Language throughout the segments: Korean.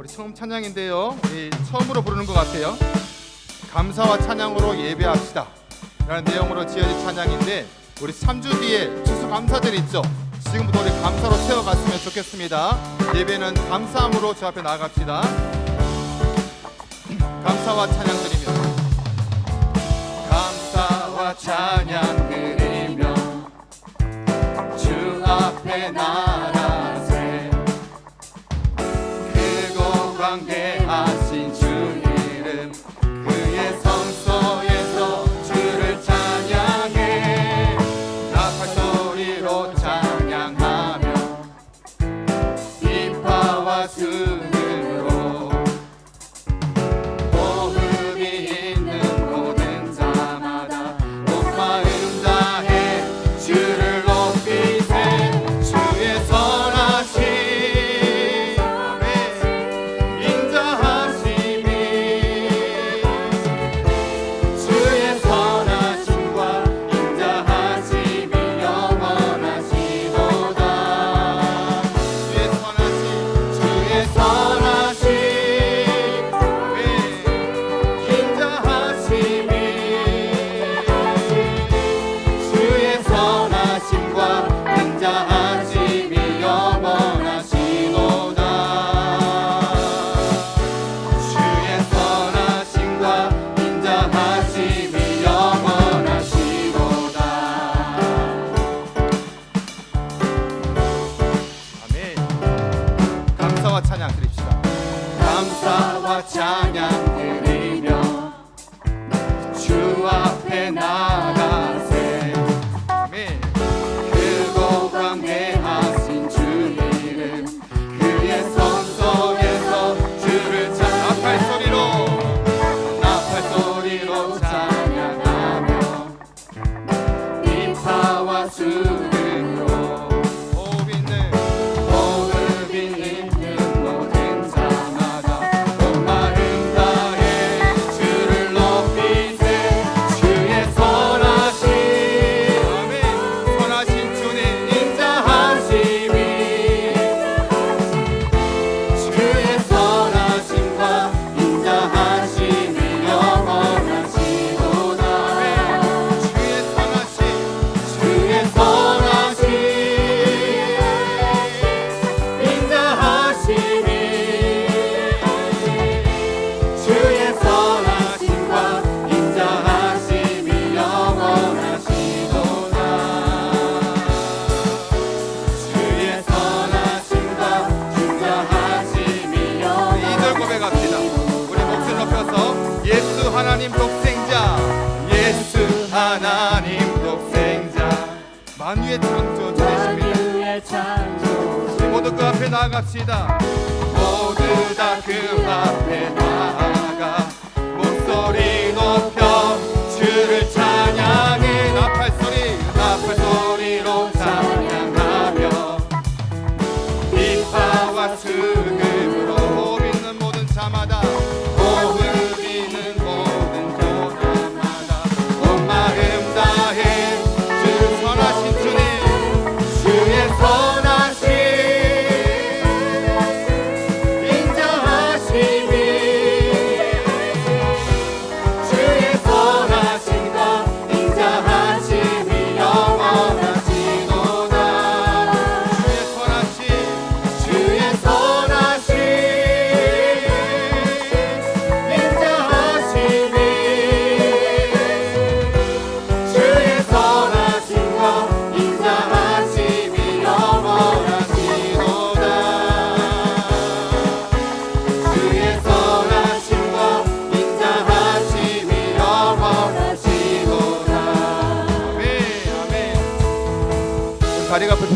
우리 처음 찬양인데요. 우리 처음으로 부르는 것 같아요. 감사와 찬양으로 예배합시다. 라는 내용으로 지어진 찬양인데 우리 3주 뒤에 추수 감사절 있죠. 지금부터 우리 감사로 채워갔으면 좋겠습니다. 예배는 감사함으로 저 앞에 나갑시다. 감사와 찬양 드리며 감사와 찬양 드리며 주 앞에 나 Time.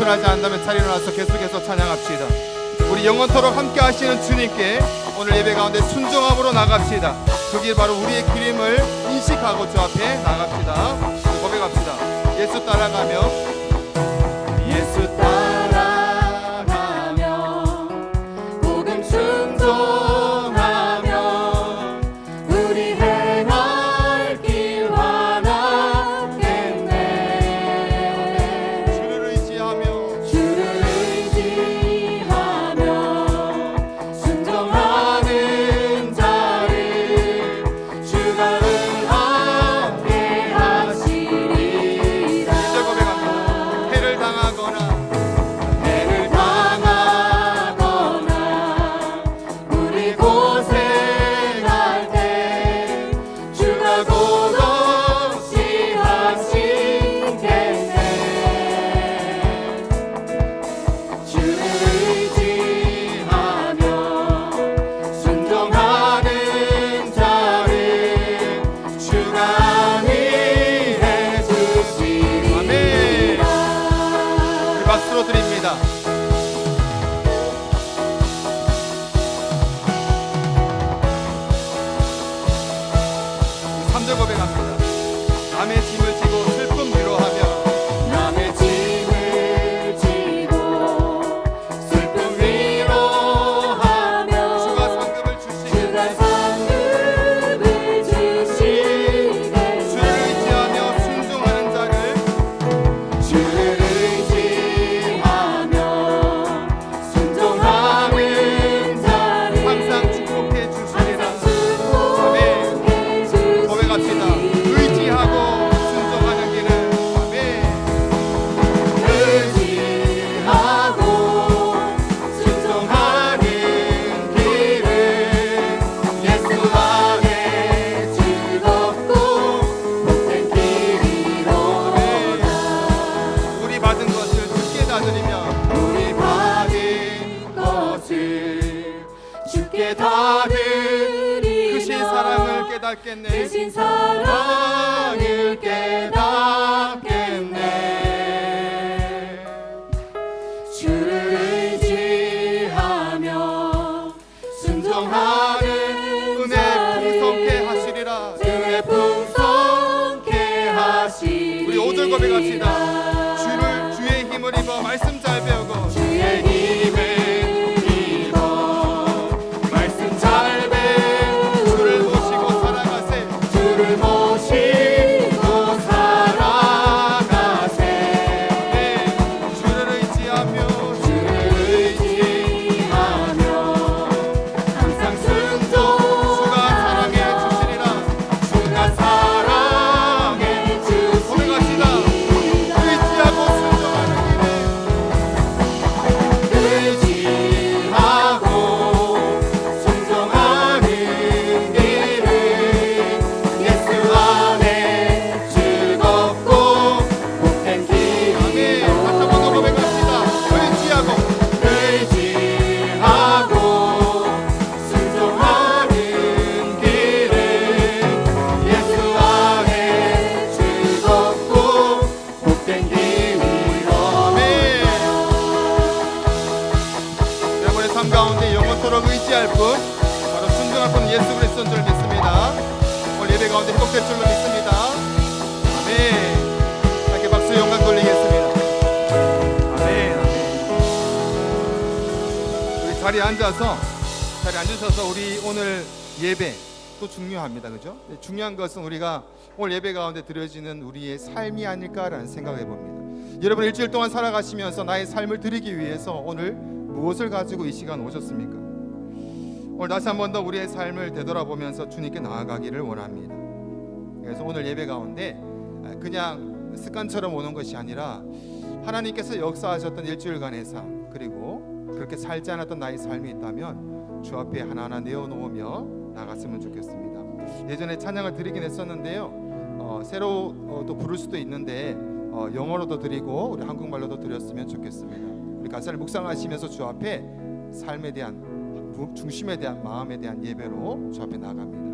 겸손하지 않다면 차리 일어나서 계속해서 찬양합시다. 우리 영원토록 함께 하시는 주님께 오늘 예배 가운데 순종함으로 나갑시다. 그게 바로 우리의 기림을 인식하고 주 앞에 나갑시다. 고백합시다. 예수 따라가며 예수 따라 드리며 크신 사랑을 깨닫겠네. 크신 사랑을 깨닫겠네 자리에 앉아서 자리에 앉으셔서 우리 오늘 예배 또 중요합니다 그죠 네, 중요한 것은 우리가 오늘 예배 가운데 드려지는 우리의 삶이 아닐까라는 생각을 해봅니다 여러분 일주일 동안 살아가시면서 나의 삶을 드리기 위해서 오늘 무엇을 가지고 이 시간 오셨습니까? 오늘 다시 한 번 더 우리의 삶을 되돌아보면서 주님께 나아가기를 원합니다. 그래서 오늘 예배 가운데 그냥 습관처럼 오는 것이 아니라 하나님께서 역사하셨던 일주일간의 삶 그리고 그렇게 살지 않았던 나의 삶이 있다면 주 앞에 하나하나 내어놓으며 나갔으면 좋겠습니다. 예전에 찬양을 드리긴 했었는데요. 어, 새로 어, 또 부를 수도 있는데 어, 영어로도 드리고 우리 한국말로도 드렸으면 좋겠습니다. 우리 가사를 묵상하시면서 주 앞에 삶에 대한 부- 중심에 대한 마음에 대한 예배로 주 앞에 나갑니다.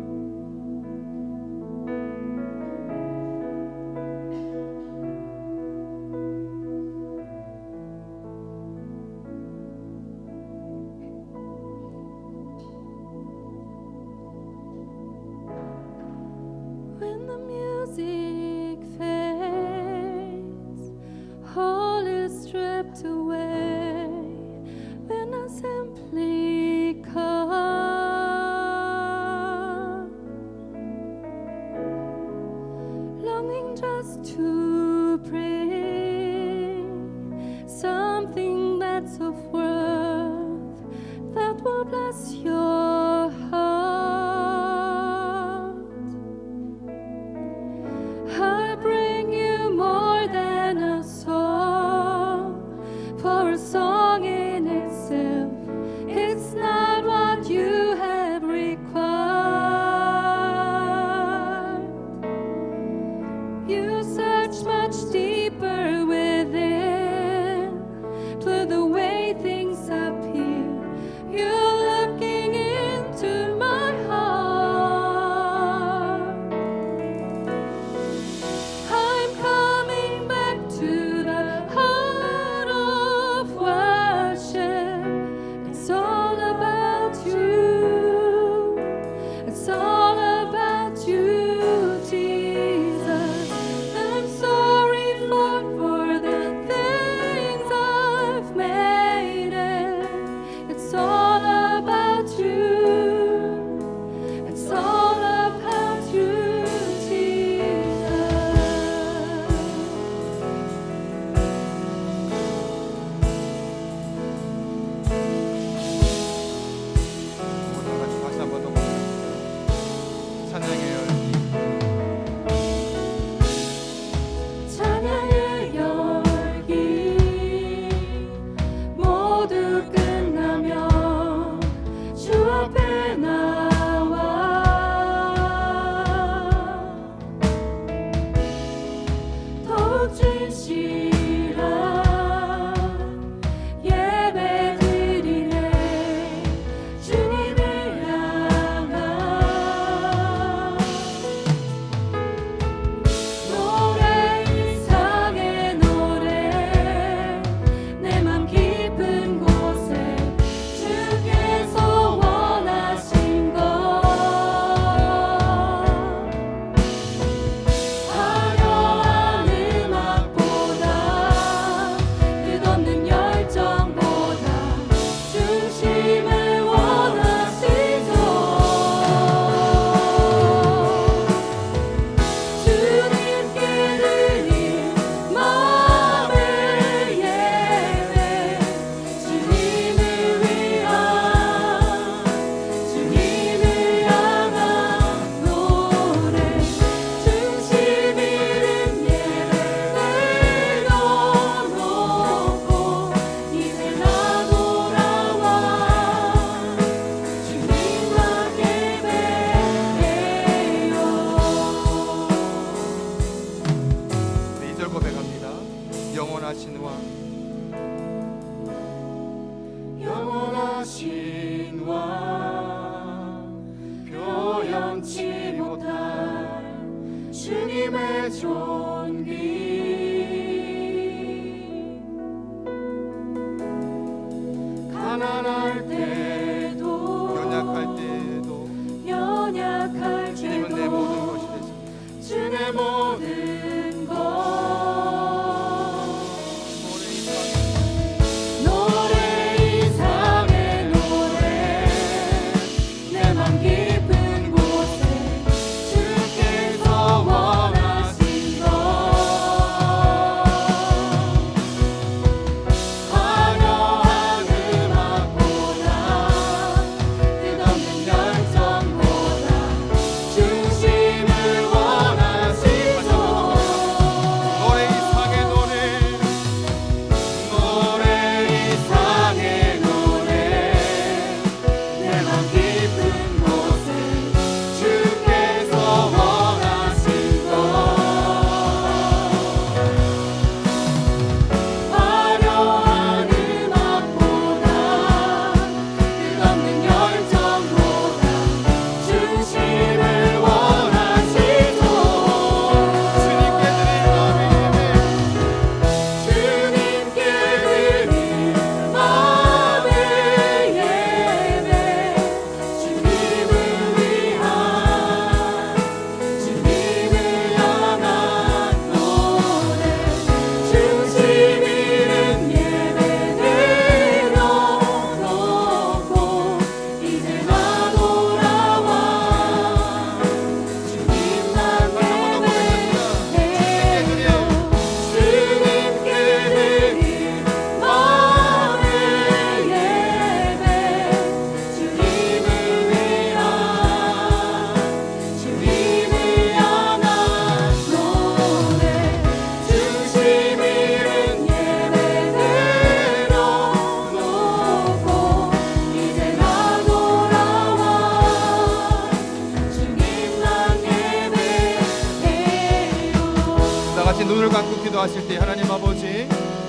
기도하실 때 하나님 아버지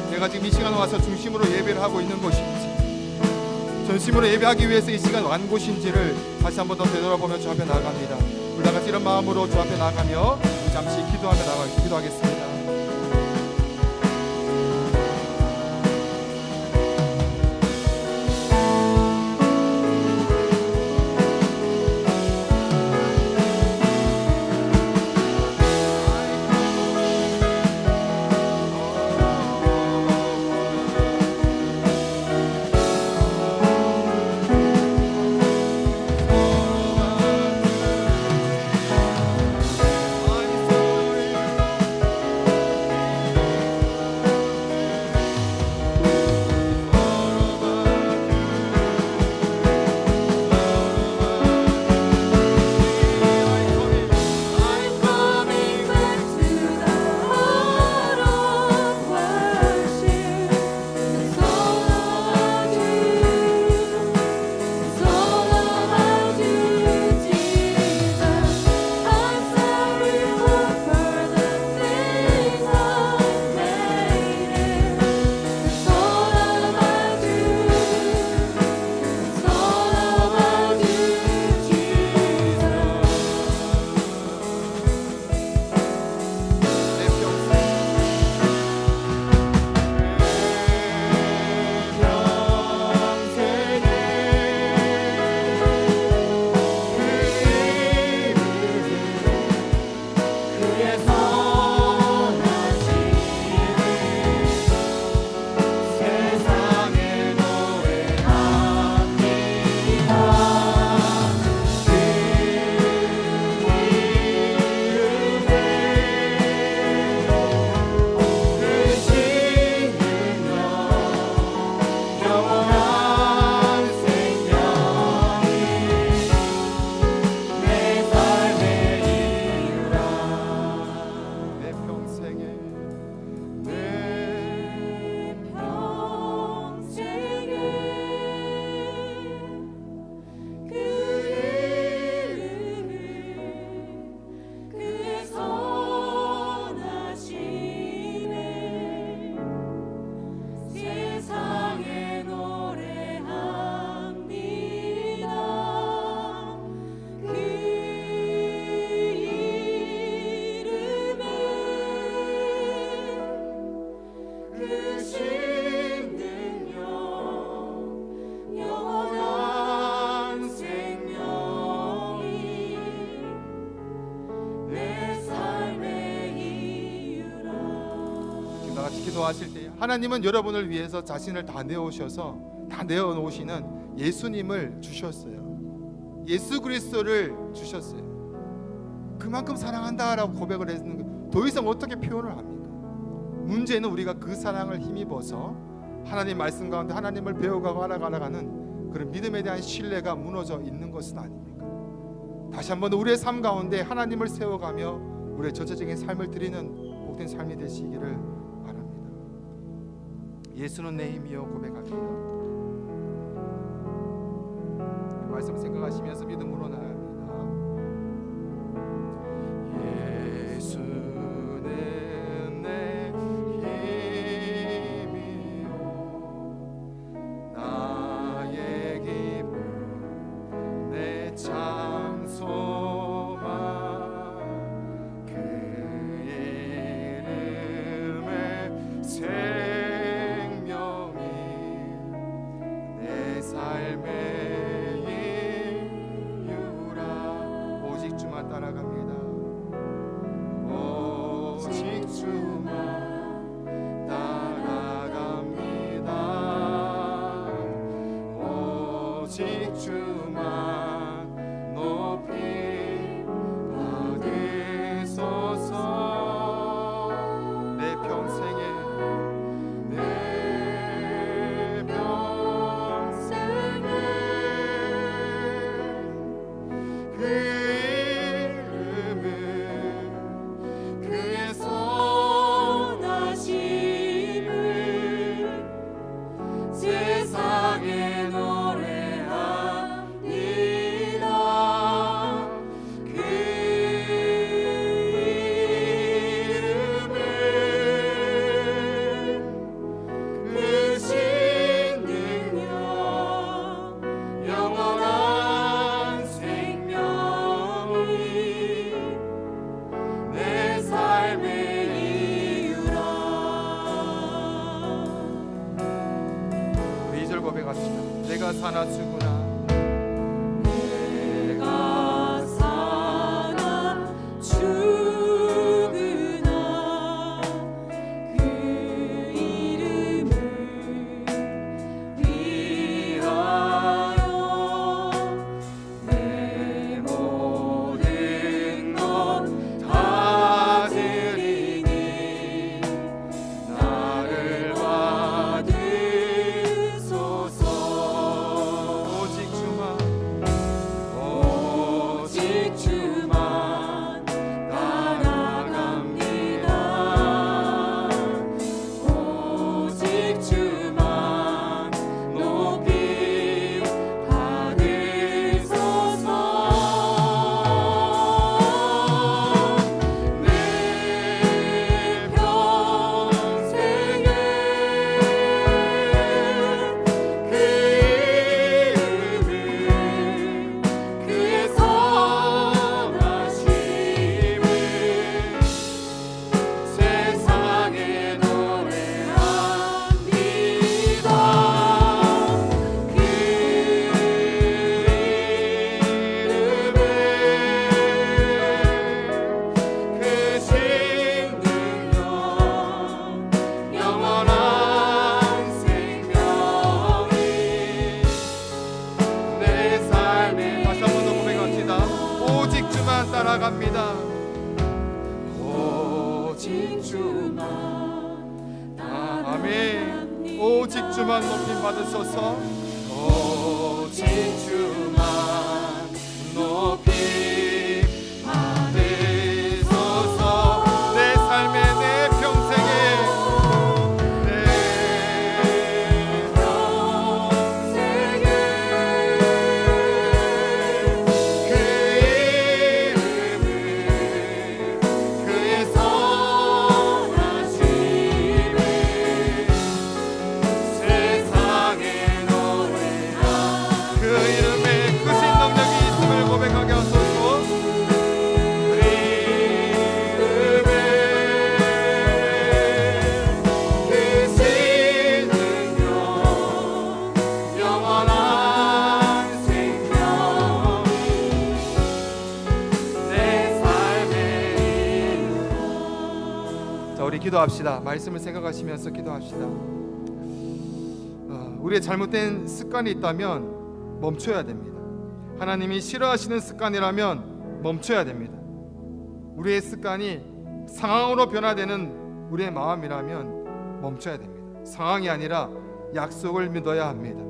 내가 지금 이 시간 와서 중심으로 예배를 하고 있는 것인지 전심으로 예배하기 위해서 이 시간 완 곳인지를 다시 한 번 더 되돌아보며 주 앞에 나갑니다 우리 다 같이 이런 마음으로 주 앞에 나가며 잠시 기도하며 나가 기도하겠습니다. 하나님은 여러분을 위해서 자신을 다 내어오셔서 다 내어놓으시는 예수님을 주셨어요. 예수 그리스도를 주셨어요. 그만큼 사랑한다라고 고백을 했는 더 이상 어떻게 표현을 합니까? 문제는 우리가 그 사랑을 힘입어서 하나님 말씀 가운데 하나님을 배워가고 알아가는 그런 믿음에 대한 신뢰가 무너져 있는 것은 아닙니까? 다시 한번 우리의 삶 가운데 하나님을 세워가며 우리의 전체적인 삶을 드리는 복된 삶이 되시기를. 예수는 내 힘이여 고백합니다. 말씀 생각하시면서 믿음으로 나아갑 오직 주 기도합시다. 말씀을 생각하시면서 기도합시다. 어, 우리의 잘못된 습관이 있다면 멈춰야 됩니다. 하나님이 싫어하시는 습관이라면 멈춰야 됩니다. 우리의 습관이 상황으로 변화되는 우리의 마음이라면 멈춰야 됩니다. 상황이 아니라 약속을 믿어야 합니다.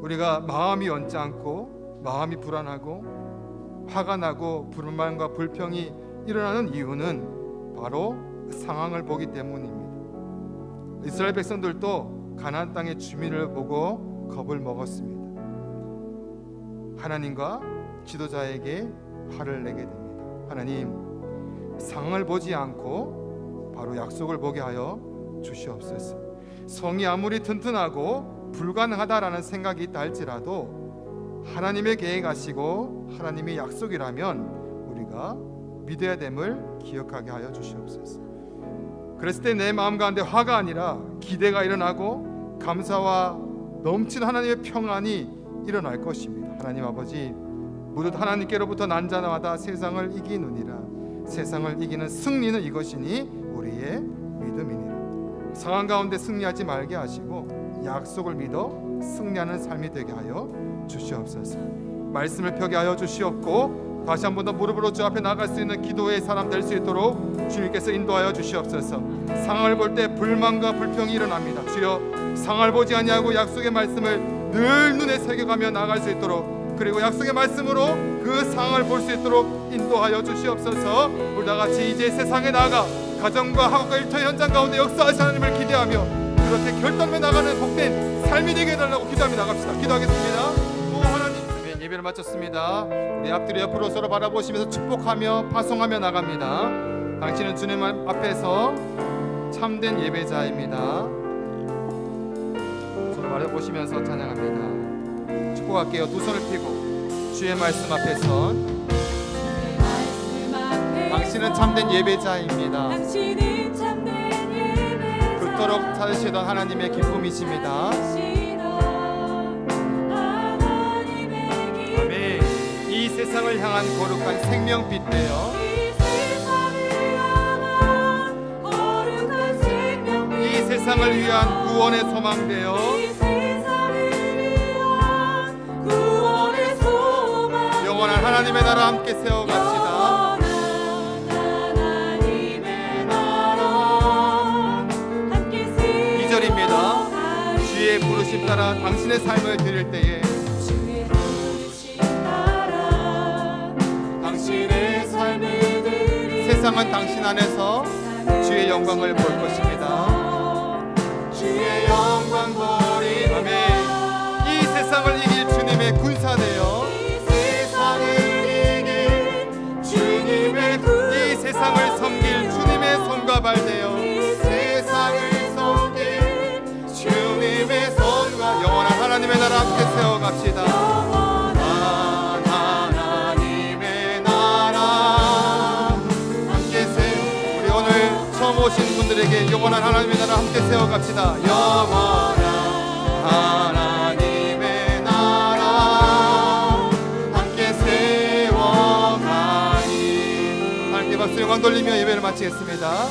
우리가 마음이 언짢고 마음이 불안하고 화가 나고 불만과 불평이 일어나는 이유는 바로 상황을 보기 때문입니다. 이스라엘 백성들도 가나안 땅의 주민을 보고 겁을 먹었습니다. 하나님과 지도자에게 화를 내게 됩니다. 하나님, 상황을 보지 않고 바로 약속을 보게 하여 주시옵소서. 성이 아무리 튼튼하고 불가능하다라는 생각이 있다 할지라도 하나님의 계획하시고 하나님의 약속이라면 우리가 믿어야 됨을 기억하게 하여 주시옵소서. 그랬을 때 내 마음 가운데 화가 아니라 기대가 일어나고 감사와 넘치는 하나님의 평안이 일어날 것입니다. 하나님 아버지 모두 하나님께로부터 난 자마다 세상을 이기느니라. 세상을 이기는 승리는 이것이니 우리의 믿음이니라. 상황 가운데 승리하지 말게 하시고 약속을 믿어 승리하는 삶이 되게 하여 주시옵소서. 말씀을 펴게 하여 주시옵고 다시 한 번 더 무릎으로 주 앞에 나갈 수 있는 기도의 사람 될 수 있도록 주님께서 인도하여 주시옵소서. 상황을 볼 때 불만과 불평이 일어납니다. 주여 상황을 보지 아니하고 약속의 말씀을 늘 눈에 새겨가며 나갈 수 있도록 그리고 약속의 말씀으로 그 상황을 볼 수 있도록 인도하여 주시옵소서. 우리 다 같이 이제 세상에 나가 가정과 학업과 일터 현장 가운데 역사하신 하나님을 기대하며 그렇게 결단해 나가는 복된 삶이 되게 해달라고 기도하며 나갑시다. 기도하겠습니다. 예배를 마쳤습니다. 우리 앞뒤로 옆으로 서로 바라보시면서 축복하며 파송하며 나갑니다. 당신은 주님 앞에서 참된 예배자입니다. 서로 바라보시면서 찬양합니다. 축복할게요. 두 손을 펴고 주의 말씀 앞에 선 당신은 참된 예배자입니다. 당신은 참된 예배자. 그토록 찾으시던 하나님의 기쁨이십니다 세상을 향한 거룩한 생명빛 되어 이 세상을 위한 구원의 소망 되어 영원한 하나님의 나라 함께 세워갑시다 영원한 하나님의 나라 함께 세워가리. 2절입니다. 주의 부르심 따라 당신의 삶을 드릴 때에 세상은 당신 안에서 주의 영광을 볼 것입니다. 주의 영광 보리 아멘. 이 세상을 이길 주님의 군사 되어 이 세상을 이길 주님의 이 세상을 섬길 주님의 손과 발 되어 이 세상을 섬길 주님의 손과 영원한 하나님의 나라 함께 세워갑시다 하나님의 나라 함께 세워갑시다. 영원한 하나님께 박수 영광 돌리며 예배를 마치겠습니다